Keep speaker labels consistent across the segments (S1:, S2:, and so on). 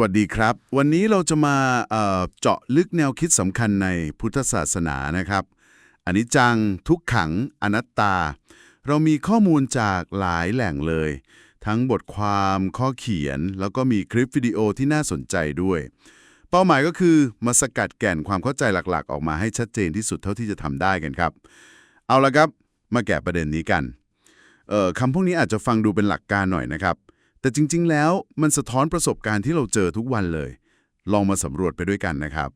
S1: วัสดีครับ วันนี้เราจะมาเอ่อเจาะลึกแนวคิดสำคัญในพุทธศาสนานะครับอันิจจังทุกขังอนัตตา เรามีข้อมูลจากหลายแหล่งเลย ทั้งบทความข้อเขียน แล้วก็มีคลิปวิดีโอที่น่าสนใจด้วย เป้าหมายก็คือมาสกัดแก่นความเข้าใจหลักๆ ออกมาให้ชัดเจนที่สุดเท่าที่จะทำได้กันครับ เอาละครับมาแกะประเด็นนี้กันคำพวกนี้อาจจะฟังดูเป็นหลักการหน่อยนะครับ แต่จริง ๆ แล้วมันสะท้อนประสบการณ์ที่เราเจอทุกวันเลย ลองมาสำรวจไปด้วยกันนะครับ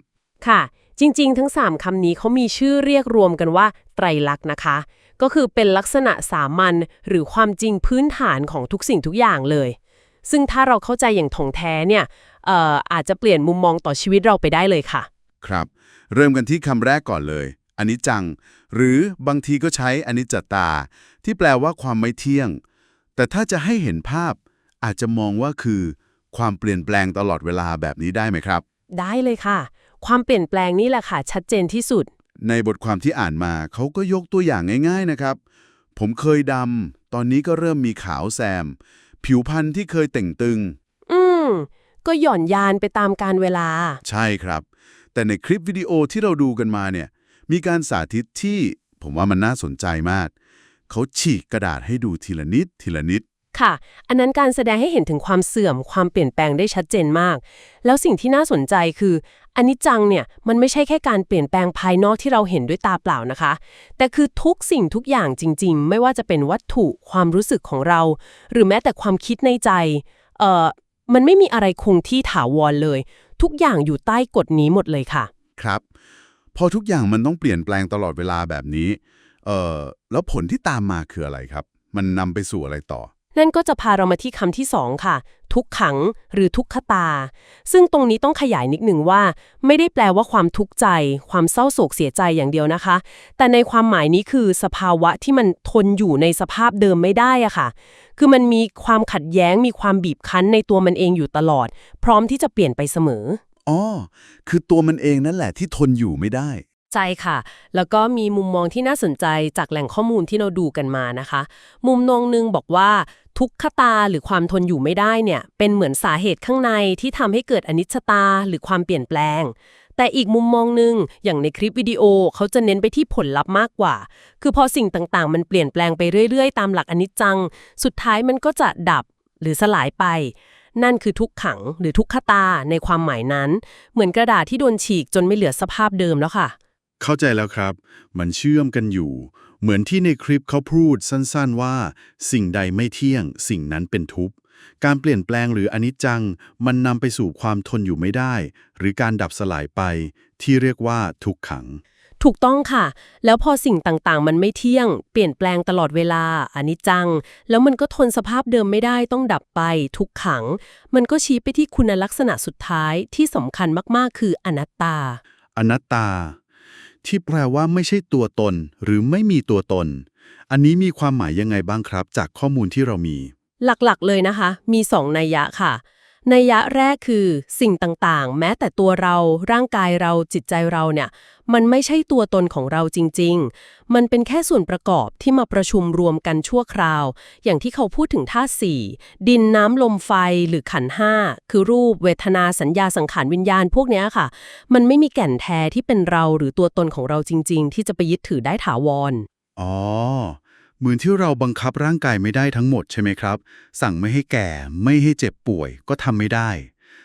S2: ค่ะ จริง ๆ ทั้ง 3คำนี้เขามีชื่อเรียกรวมกันว่า ไตรลักษณ์นะคะ ก็คือเป็นลักษณะสามัญหรือความจริงพื้นฐานของทุกสิ่งทุกอย่างเลย ซึ่งถ้าเราเข้าใจอย่างถ่องแท้เนี่ยเอ่ออาจจะเปลี่ยนมุมมองต่อชีวิตเราไปได้เลยค่ะ
S1: ครับ เริ่มกันที่คำแรกก่อนเลยอนิจจัง หรือบางทีก็ใช้อนิจจตา ที่แปลว่าความไม่เที่ยง แต่ถ้าจะให้เห็นภาพ อาจจะมองว่าคือความเปลี่ยนแปลงตลอดเวลาแบบนี้ได้ไหมครับ
S2: ได้เลยค่ะ ความเปลี่ยนแปลงนี่แหละค่ะ ชัดเจนที่สุด
S1: ในบทความที่อ่านมาเขาก็ยกตัวอย่างง่าย ๆนะครับ ผมเคยดำตอนนี้ก็เริ่มมีขาวแซม ผิวพรรณที่เคยเต่งตึง
S2: อืมก็หย่อนยานไปตามการเวลา
S1: ใช่ครับ แต่ในคลิปวิดีโอที่เราดูกันมาเนี่ย มีการสาธิตที่ผมว่ามันน่าสนใจมาก เขาฉีกกระดาษให้ดูทีละนิดทีละนิด
S2: ค่ะ อันนั้นการแสดงให้เห็นถึงความเสื่อมความเปลี่ยนแปลงได้ชัดเจนมาก แล้วสิ่งที่น่าสนใจคืออันิจจังเนี่ยมันไม่ใช่แค่การเปลี่ยนแปลงภายนอกที่เราเห็นด้วยตาเปล่านะคะ แต่คือทุกสิ่งทุกอย่างจริง ๆ ไม่ว่าจะเป็นวัตถุความรู้สึกของเรา หรือแม้แต่ความคิดในใจเอ่อมันไม่มีอะไรคงที่ถาวรเลย ทุกอย่างอยู่ใต้กฎนี้หมดเลยค่ะ
S1: ครับพอทุกอย่างมันต้องเปลี่ยนแปลงตลอดเวลาแบบนี้เอ่อแล้วผลที่ตามมาคืออะไรครับ มันนำไปสู่อะไรต่อ
S2: นั่นก็จะพาเรามาที่คำที่สองค่ะ ทุกขังหรือทุกขตา ซึ่งตรงนี้ต้องขยายนิดหนึ่งว่า ไม่ได้แปลว่าความทุกข์ใจ ความเศร้าโศกเสียใจอย่างเดียวนะคะ แต่ในความหมายนี้คือสภาวะที่มันทนอยู่ในสภาพเดิมไม่ได้อะค่ะ คือมันมีความขัดแย้งมีความบีบคั้นในตัวมันเองอยู่ตลอด พร้อมที่จะเปลี่ยนไปเสมอ
S1: อ๋อคือตัวมันเองนั่นแหละที่ทนอยู่ไม่ได้
S2: ใช่ค่ะ แล้วก็มีมุมมองที่น่าสนใจจากแหล่งข้อมูลที่เราดูกันมานะคะ มุมมองหนึงบอกว่าทุกขตาหรือความทนอยู่ไม่ได้เนี่ย เป็นเหมือนสาเหตุข้างในที่ทำให้เกิดอนิจจตาหรือความเปลี่ยนแปลง แต่อีกมุมมองหนึ่งอย่างในคลิปวิดีโอเขาจะเน้นไปที่ผลลัพธ์มากกว่า คือพอสิ่งต่างๆ มันเปลี่ยนแปลงไปเรื่อย ๆ ตามหลักอนิจจัง สุดท้ายมันก็จะดับหรือสลายไป นั่นคือทุกขังหรือทุกขตาในความหมายนั้น เหมือนกระดาษที่โดนฉีกจนไม่เหลือสภาพเดิมแล้วค่ะ
S1: เข้าใจแล้วครับ มันเชื่อมกันอยู่ เหมือนที่ในคลิปเขาพูดสั้นๆว่า สิ่งใดไม่เที่ยง สิ่งนั้นเป็นทุกข์ การเปลี่ยนแปลงหรืออนิจจัง มันนำไปสู่ความทนอยู่ไม่ได้ หรือการดับสลายไป ที่เรียกว่าทุกขัง
S2: ถูกต้องค่ะ แล้วพอสิ่งต่างๆ มันไม่เที่ยง เปลี่ยนแปลงตลอดเวลาอนิจจัง แล้วมันก็ทนสภาพเดิมไม่ได้ต้องดับไป ทุกขัง มันก็ชี้ไปที่คุณลักษณะสุดท้ายที่สำคัญมากๆ คืออนัตตา
S1: อนัตตา ที่แปลว่าไม่ใช่ตัวตน หรือไม่มีตัวตน อันนี้มีความหมายยังไงบ้างครับ จากข้อมูลที่เรามี
S2: หลักๆ เลยนะคะ มีสองนัยยะค่ะ ในยะแรกคือสิ่งต่างๆ แม้แต่ตัวเราร่างกายเราจิตใจเราเนี่ย มันไม่ใช่ตัวตนของเราจริง ๆ มันเป็นแค่ส่วนประกอบที่มาประชุมรวมกันชั่วคราว อย่างที่เขาพูดถึงธาตุสี่ดินน้ำลมไฟหรือขันห้าคือรูปเวทนาสัญญาสังขารวิญญาณพวกเนี้ยค่ะ มันไม่มีแก่นแท้ที่เป็นเราหรือตัวตนของเราจริง ๆ ที่จะไปยึดถือได้ถาวร
S1: อ๋อ เหมือนที่เราบังคับร่างกายไม่ได้ทั้งหมดใช่ไหมครับ สั่งไม่ให้แก่ ไม่ให้เจ็บป่วย ก็ทำไม่ได้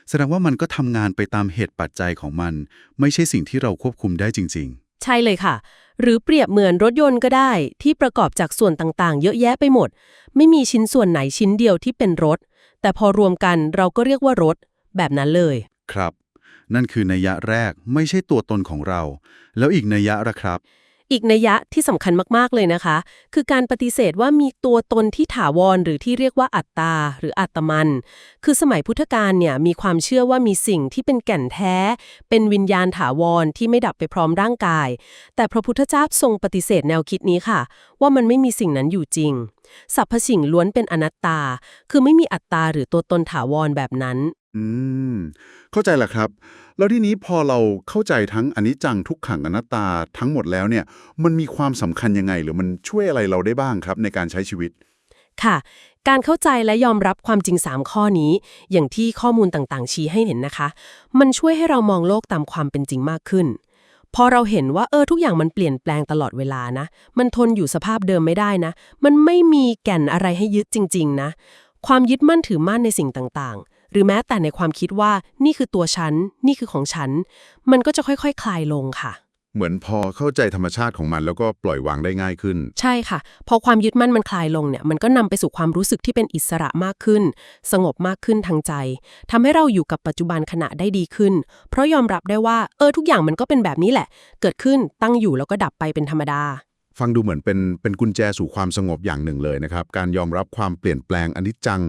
S1: แสดงว่ามันก็ทำงานไปตามเหตุปัจจัยของมัน ไม่ใช่สิ่งที่เราควบคุมได้จริง
S2: ใช่เลยค่ะ หรือเปรียบเหมือนรถยนต์ก็ได้ ที่ประกอบจากส่วนต่างๆ เยอะแยะไปหมด ไม่มีชิ้นส่วนไหนชิ้นเดียวที่เป็นรถ แต่พอรวมกันเราก็เรียกว่ารถ แบบนั้นเลย
S1: ๆครับ นั่นคือนัยยะแรกไม่ใช่ตัวตนของเรา แล้วอีกนัยยะละครับ
S2: อีกนัยยะที่สำคัญมาก ๆ เลยนะคะ คือการปฏิเสธว่ามีตัวตนที่ถาวรหรือที่เรียกว่าอัตตา หรืออัตมัน คือสมัยพุทธกาลเนี่ยมีความเชื่อว่ามีสิ่งที่เป็นแก่นแท้ เป็นวิญญาณถาวรที่ไม่ดับไปพร้อมร่างกาย แต่พระพุทธเจ้าทรงปฏิเสธแนวคิดนี้ค่ะ ว่ามันไม่มีสิ่งนั้นอยู่จริง สรรพสิ่งล้วนเป็นอนัตตา คือไม่มีอัตตาหรือตัวตนถาวรแบบนั้น
S1: อืม เข้าใจแล้วครับ แล้วทีนี้พอเราเข้าใจทั้งอนิจจังทุกขังอนัตตาทั้งหมดแล้วเนี่ย มันมีความสำคัญยังไง หรือมันช่วยอะไรเราได้บ้างครับ ในการใช้ชีวิต
S2: ค่ะ การเข้าใจและยอมรับความจริง 3 ข้อนี้ อย่างที่ข้อมูลต่างๆ ชี้ให้เห็นนะคะ มันช่วยให้เรามองโลกตามความเป็นจริงมากขึ้น พอเราเห็นว่าเออทุกอย่างมันเปลี่ยนแปลงตลอดเวลานะ มันทนอยู่สภาพเดิมไม่ได้นะ มันไม่มีแก่นอะไรให้ยึดจริง ๆ นะ ความยึดมั่นถือมั่นในสิ่งต่างๆ หรือแม้แต่ในความคิดว่านี่คือตัวฉัน นี่คือของฉัน มันก็จะค่อยๆคคลายลงค่ะ
S1: เหมือนพอเข้าใจธรรมชาติของมัน แล้วก็ปล่อยวางได้ง่ายขึ้น
S2: ใช่ค่ะ พอความยึดมั่นมันคลายลงเนี่ย มันก็นำไปสู่ความรู้สึกที่เป็นอิสระมากขึ้น สงบมากขึ้นทางใจทำให้เราอยู่กับปัจจุบันขณะได้ดีขึ้น เพราะยอมรับได้ว่า เออทุกอย่างมันก็เป็นแบบนี้แหละ เกิดขึ้นตั้งอยู่แล้วก็ดับไปเป็นธรรมดา
S1: ฟังดูเหมือนเป็นเป็นกุญแจสู่ความสงบอย่างหนึ่งเลยนะครับ การยอมรับความเปลี่ยนแปลงอนิจจัง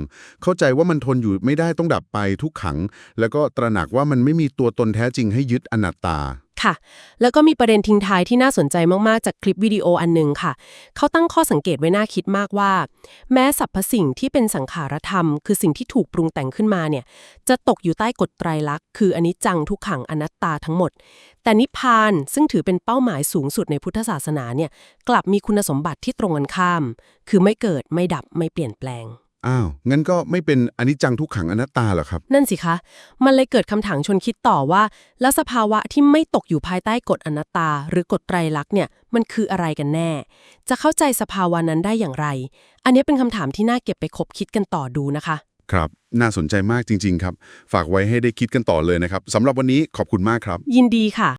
S1: เข้าใจว่ามันทนอยู่ไม่ได้ต้องดับไปทุกขัง แล้วก็ตระหนักว่ามันไม่มีตัวตนแท้จริงให้ยึดอนัตตา
S2: ค่ะ แล้วก็มีประเด็นทิ้งท้ายที่น่าสนใจมากๆ จากคลิปวิดีโออันหนึ่งค่ะ เขาตั้งข้อสังเกตไว้น่าคิดมากว่า แม้สรรพสิ่งที่เป็นสังขารธรรม คือสิ่งที่ถูกปรุงแต่งขึ้นมาเนี่ย จะตกอยู่ใต้กฎไตรลักษณ์คืออนิจจังทุกขังอนัตตาทั้งหมด แต่นิพพานซึ่งถือเป็นเป้าหมายสูงสุดในพุทธศาสนาเนี่ย กลับมีคุณสมบัติที่ตรงกันข้าม คือไม่เกิดไม่ดับไม่เปลี่ยนแปลง
S1: อ้าว งั้นก็ไม่เป็นอนิจจังทุกขังอนัตตาเหรอครับ
S2: นั่นสิคะ มันเลยเกิดคำถามชวนคิดต่อว่า แล้วสภาวะที่ไม่ตกอยู่ภายใต้กฎอนัตตา หรือกฎไตรลักษณ์เนี่ย มันคืออะไรกันแน่ จะเข้าใจสภาวะนั้นได้อย่างไร อันนี้เป็นคำถามที่น่าเก็บไปคบคิดกันต่อดูนะคะ
S1: ครับ น่าสนใจมากจริง ๆ ครับ ฝากไว้ให้ได้คิดกันต่อเลยนะครับสำหรับวันนี้ขอบคุณมากครับ
S2: ยินดีค่ะ